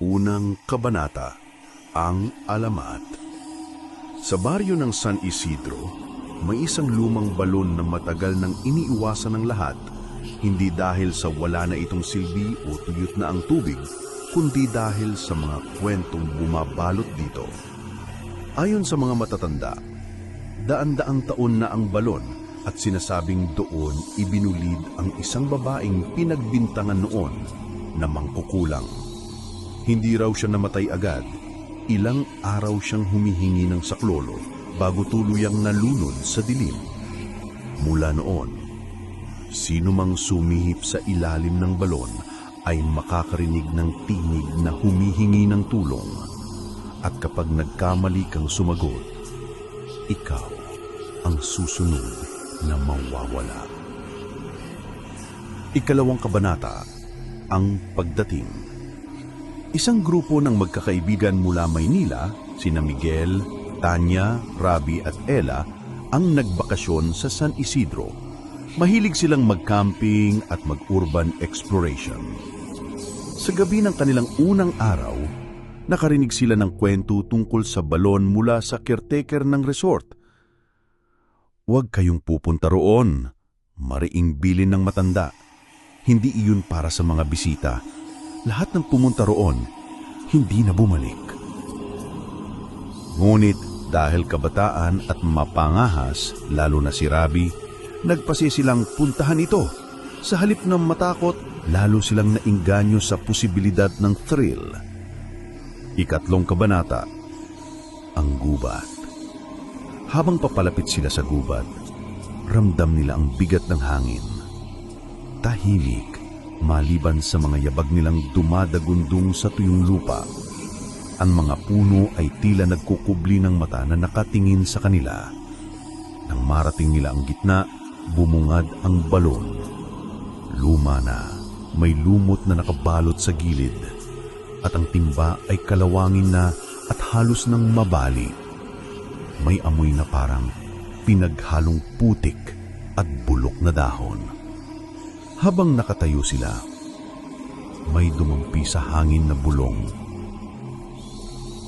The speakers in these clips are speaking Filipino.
Unang Kabanata Ang Alamat Sa baryo ng San Isidro, may isang lumang balon na matagal nang iniiwasan ng lahat, hindi dahil sa wala na itong silbi o tuyot na ang tubig, kundi dahil sa mga kwentong bumabalot dito. Ayon sa mga matatanda, daan-daang taon na ang balon at sinasabing doon ibinulid ang isang babaeng pinagbintangan noon na mangkukulang. Hindi raw siya namatay agad. Ilang araw siyang humihingi ng saklolo bago tuluyang nalunod sa dilim. Mula noon, sino mang sumihip sa ilalim ng balon ay makakarinig ng tinig na humihingi ng tulong. At kapag nagkamali kang sumagot, ikaw ang susunod na mawawala. Ikalawang kabanata, ang pagdating. Isang grupo ng magkakaibigan mula Maynila, sina Miguel, Tanya, Rabi at Ella, ang nagbakasyon sa San Isidro. Mahilig silang mag-camping at mag-urban exploration. Sa gabi ng kanilang unang araw, nakarinig sila ng kwento tungkol sa balon mula sa caretaker ng resort. Huwag kayong pupunta roon. Mariing bilin ng matanda. Hindi iyon para sa mga bisita. Lahat ng pumunta roon, hindi na bumalik. Ngunit dahil kabataan at mapangahas, lalo na si Rabi, nagpasi silang puntahan ito. Sa halip ng matakot, lalo silang nainganyo sa posibilidad ng thrill. Ikatlong kabanata, ang gubat. Habang papalapit sila sa gubat, ramdam nila ang bigat ng hangin. Tahimik, maliban sa mga yabag nilang dumadagundong sa tuyong lupa. Ang mga puno ay tila nagkukubli ng mata na nakatingin sa kanila. Nang marating nila ang gitna, bumungad ang balon. Luma na, may lumot na nakabalot sa gilid. At ang timba ay kalawangin na at halos nang mabali. May amoy na parang pinaghalong putik at bulok na dahon. Habang nakatayo sila, may dumampi sa hangin na bulong.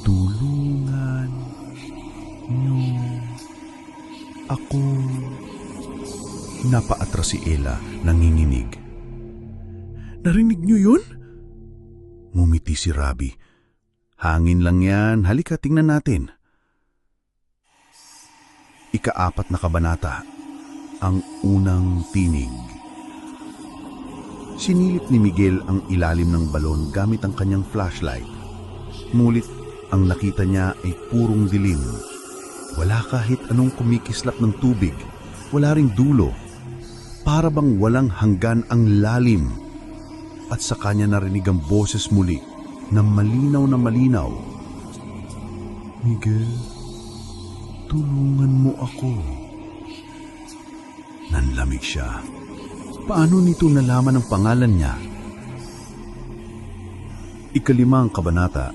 Tulungan niyo ako. Napaatras si Ella, nanginginig. Narinig niyo yun? Ngumiti si Rabi. Hangin lang yan, halika tingnan natin. Ikaapat na kabanata, ang unang tinig. Sinilip ni Miguel ang ilalim ng balon gamit ang kanyang flashlight. Ngunit ang nakita niya ay purong dilim. Wala kahit anong kumikislap ng tubig. Wala ring dulo. Para bang walang hanggan ang lalim. At sa kanya narinig ang boses muli na malinaw na malinaw. Miguel, tulungan mo ako. Nanlamig siya. Paano nito nalaman ang pangalan niya? Ikalimang kabanata,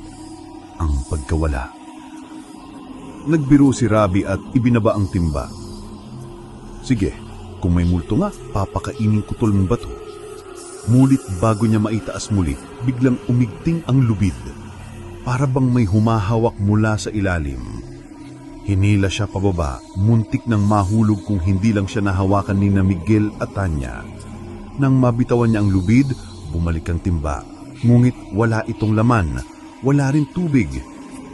ang pagkawala. Nagbiro si Rabi at ibinaba ang timba. Sige, kung may multo nga, papakainin ko tol ng bato. Mulit bago niya maitaas muli, biglang umigting ang lubid. Para bang may humahawak mula sa ilalim. Hinila siya pababa, muntik nang mahulog kung hindi lang siya nahawakan ni na Miguel at Tanya. Nang mabitawan niya ang lubid, bumalik ang timba. Ngunit wala itong laman, wala rin tubig.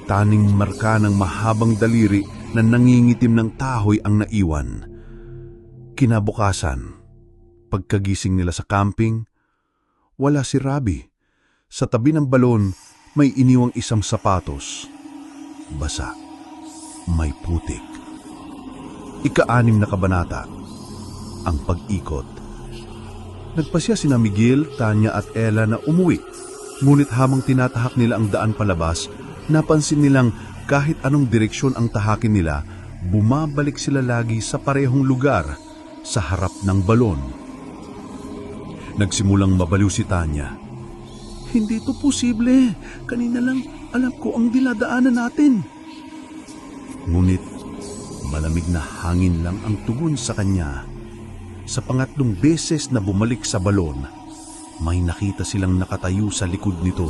Taning marka ng mahabang daliri na nangingitim ng tahoy ang naiwan. Kinabukasan, pagkagising nila sa camping, wala si Rabi. Sa tabi ng balon, may iniwang isang sapatos. Basa. May putik. Ika-anim na kabanata. Ang pag-ikot. Nagpasya sina Miguel, Tanya at Ella na umuwi. Ngunit habang tinatahak nila ang daan palabas, napansin nilang kahit anong direksyon ang tahakin nila, bumabalik sila lagi sa parehong lugar, sa harap ng balon. Nagsimulang mabaliw si Tanya. Hindi to posible. Kanina lang alam ko ang diladaanan natin. Ngunit malamig na hangin lang ang tugon sa kanya. Sa pangatlong beses na bumalik sa balon, may nakita silang nakatayo sa likod nito.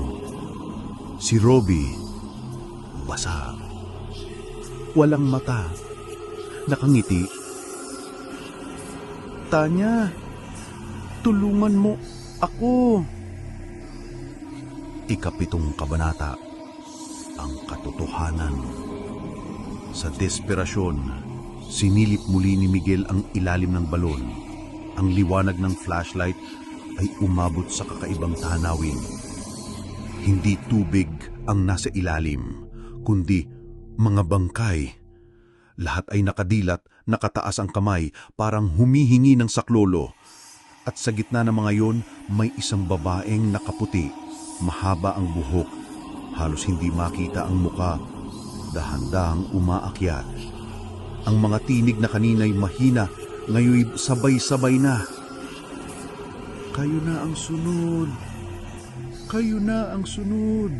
Si Robbie, basa. Walang mata. Nakangiti. Tanya, tulungan mo ako. Ikapitong kabanata, ang katotohanan. Sa desperasyon, sinilip muli ni Miguel ang ilalim ng balon. Ang liwanag ng flashlight ay umabot sa kakaibang tanawin. Hindi tubig ang nasa ilalim, kundi mga bangkay. Lahat ay nakadilat, nakataas ang kamay, parang humihingi ng saklolo. At sa gitna ng mga yon, may isang babaeng nakaputi. Mahaba ang buhok. Halos hindi makita ang muka. Dahan-dahang umaakyat. Ang mga tinig na kanina'y mahina, ngayon sabay-sabay na. Kayo na ang sunod. Kayo na ang sunod.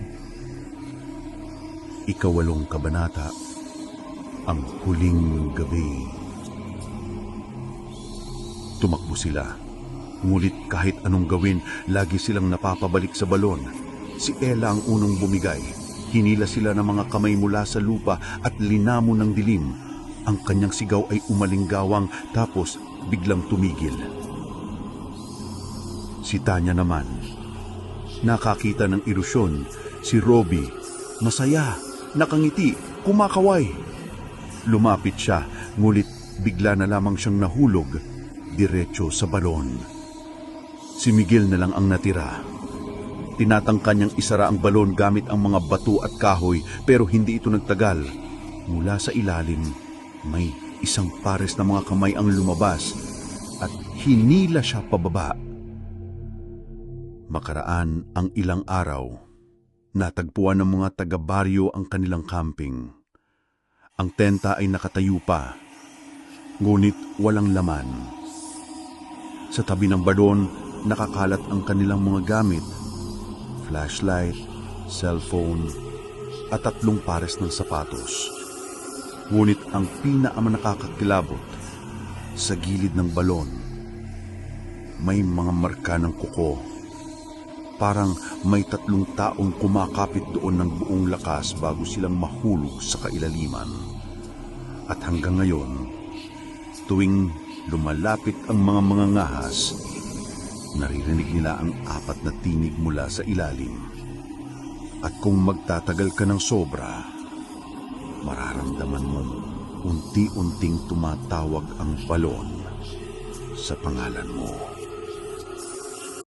Ikawalong kabanata, ang huling gabi. Tumakbo sila. Ngunit kahit anong gawin, lagi silang napapabalik sa balon. Si Ella ang unang bumigay. Hinila sila ng mga kamay mula sa lupa at linamo ng dilim. Ang kanyang sigaw ay umalinggawang tapos biglang tumigil. Si Tanya naman. Nakakita ng ilusyon. Si Robbie. Masaya. Nakangiti. Kumakaway. Lumapit siya, ngulit bigla na lamang siyang nahulog, diretso sa balon. Si Miguel na lang ang natira. Tinatangka niyang isara ang balon gamit ang mga bato at kahoy pero hindi ito nagtagal. Mula sa ilalim, may isang pares na mga kamay ang lumabas at hinila siya pababa. Makaraan ang ilang araw, natagpuan ng mga taga-baryo ang kanilang camping. Ang tenta ay nakatayo pa, ngunit walang laman. Sa tabi ng balon, nakakalat ang kanilang mga gamit, flashlight, cellphone, at tatlong pares ng sapatos. Ngunit ang pinakamanakakakilabot, sa gilid ng balon, may mga marka ng kuko. Parang may tatlong taong kumakapit doon ng buong lakas bago silang mahulog sa kailaliman. At hanggang ngayon, tuwing lumalapit ang mga mga ngahas, naririnig nila ang apat na tinig mula sa ilalim. At kung magtatagal ka ng sobra, mararamdaman mong unti-unting tumatawag ang balon sa pangalan mo.